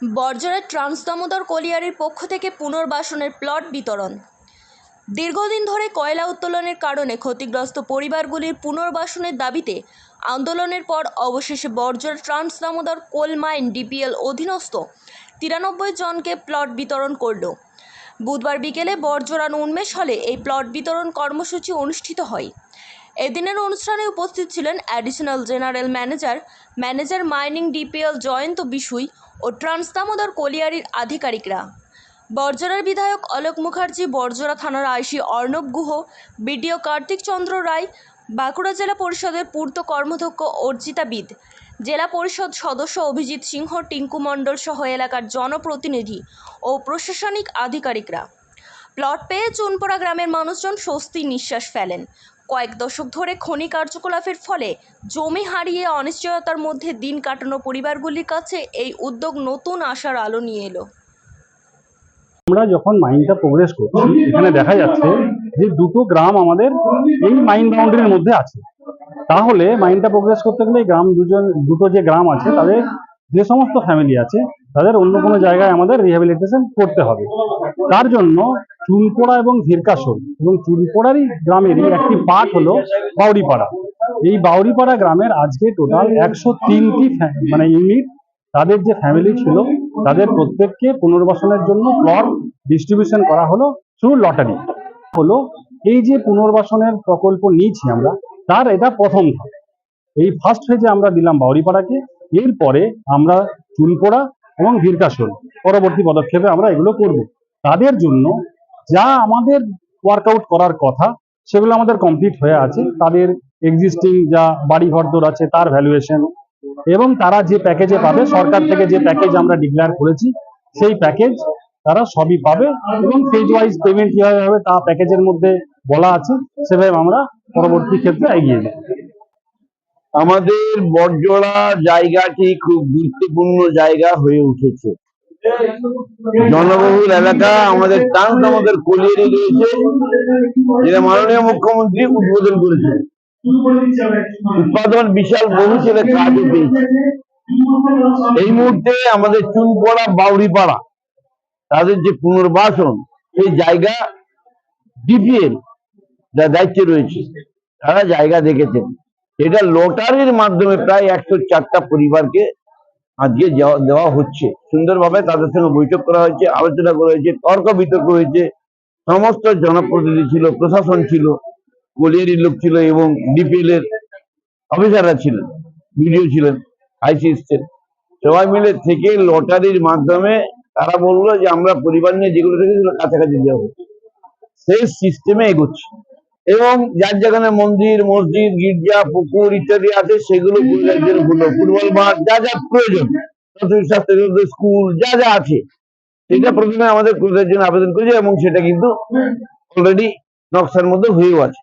বর্জরের trans Damodar কলিয়ারির পক্ষ থেকে পুনর্বাসনের প্লট বিতরণ। দীর্ঘদিন ধরে কয়লা উত্তোলনের কারণে ক্ষতিগ্রস্ত পরিবারগুলির পুনর্বাসনের দাবিতে আন্দোলনের পর অবশেষে বর্জর trans Damodar coal mine DPL অধীনস্থ তিরানব্বই জনকে প্লট বিতরণ করল। বুধবার বিকেলে বর্জরান উন্মেষ হলে এই প্লট বিতরণ কর্মসূচি অনুষ্ঠিত হয়। এদিনের অনুষ্ঠানে উপস্থিত ছিলেন additional general manager manager mining DPL Joyanta Bishui ও ট্রান্স দামোদর কলিয়ারির আধিকারিকরা। বর্জরার বিধায়ক অলোক মুখার্জি, বর্জরা থানার আইসি অর্ণব গুহ, বিডিও কার্তিক চন্দ্র রায়, বাঁকুড়া জেলা পরিষদের পূর্ত কর্মধ্যক্ষ অর্জিতা বিদ, জেলা পরিষদ সদস্য অভিজিৎ সিংহ, টিঙ্কু মণ্ডল সহ এলাকার জনপ্রতিনিধি ও প্রশাসনিক আধিকারিকরা। প্লট পেয়ে চুনপোড়া গ্রামের মানুষজন স্বস্তির নিঃশ্বাস ফেলেন। কয়েক দশক ধরে খনি কার্যকলাপের ফলে জমি হারিয়ে অনিশ্চয়তার মধ্যে দিন কাটানো পরিবারগুলির কাছে এই উদ্যোগ নতুন আশার আলো নিয়ে এলো। আমরা যখন মাইনটা প্রোগ্রেস করছি, এখানে দেখা যাচ্ছে যে দুটো গ্রাম আমাদের এই মাইন বাউন্ডারির মধ্যে আছে। তাহলে মাইনটা প্রোগ্রেস করতে গেলে গ্রাম দুজন, দুটো যে গ্রাম আছে, তাদের যে সমস্ত ফ্যামিলি আছে তাদের অন্য কোনো জায়গায় আমাদের রিহ্যাবিলিটেশন করতে হবে। তার জন্য চুনপোড়া এবং ধীরকাসল এবং চুনপোড়ারই গ্রামেরই একটি পার্ট হলো বাউরিপাড়া এই বাউরিপাড়া গ্রামের আজকে টোটাল একশো তিনটি মানে ইউনিট তাদের যে ফ্যামিলি ছিল, তাদের প্রত্যেককে পুনর্বাসনের জন্য প্লট ডিস্ট্রিবিউশন করা হলো থ্রু লটারি হলো এই যে পুনর্বাসনের প্রকল্প নিয়েছি আমরা, তার এটা প্রথম ধাপ। এই ফার্স্ট ফেজে আমরা দিলাম বাউরিপাড়াকে এরপরে আমরা চুনপোড়া এবং ভীরকাসল পরবর্তী পদক্ষেপে আমরা এগুলো করব। তাদের জন্য যা আমাদের ওয়ার্কআউট করার কথা, সেগুলো আমাদের কমপ্লিট হয়ে আছে। তাদের এক্সিস্টিং যা বাড়ি ঘরদোর আছে, তার ভ্যালুয়েশন এবং তারা যে প্যাকেজে পাবে, সরকার থেকে যে প্যাকেজ আমরা ডিক্লেয়ার করেছি, সেই প্যাকেজ তারা সবই পাবে এবং ফেজ ওয়াইজ পেমেন্ট কীভাবে হবে, তা প্যাকেজের মধ্যে বলা আছে, সেভাবে আমরা পরবর্তী ক্ষেত্রে এগিয়ে যাব। আমাদের বটজোড়া জায়গাটি খুব গুরুত্বপূর্ণ জায়গা হয়ে উঠেছে। জনবহুল এলাকা আমাদের টান আমাদের কলিয়ারি রয়েছে। যেটা মাননীয় মুখ্যমন্ত্রী উদ্বোধন করেছেন। উৎপাদন বিশাল বহু ছেলে কাজও পেয়েছে এই মুহূর্তে আমাদের চুনপড়া বাউরিপাড়া তাদের যে পুনর্বাসন, সেই জায়গা ডিপিএল যা দায়িত্বে রয়েছে, তারা জায়গা দেখেছেন। এটা লটারির মাধ্যমে প্রায় একশো চারটা পরিবারকে আজকে দেওয়া হচ্ছে। সুন্দরভাবে তাদের সঙ্গে বৈঠক করা হয়েছে, আলোচনা করা হয়েছে, তর্ক বিতর্ক হয়েছে। সমস্ত জনপ্রতিনিধি ছিল, প্রশাসন ছিল, কলিয়ারির লোক ছিল এবং ডিপিএল এর অফিসাররা ছিলেন বিডিও ছিলেন আইসি এসছেন সবাই মিলে থেকে লটারির মাধ্যমে তারা বলল যে, আমরা পরিবার নিয়ে যেগুলো থেকে কাছাকাছি দেওয়া হবে সেই সিস্টেমে এগোচ্ছে। এবং যার যেখানে মন্দির, মসজিদ, গির্জা, পুকুর ইত্যাদি আছে, সেগুলো ফুটবল মাঠ, যা যা প্রয়োজন। স্কুল, যা যা আছে। সেটা প্রথমে আমাদের কোর্টের জন্য আবেদন করেছে এবং সেটা কিন্তু অলরেডি নকশার মধ্যে হয়েও আছে।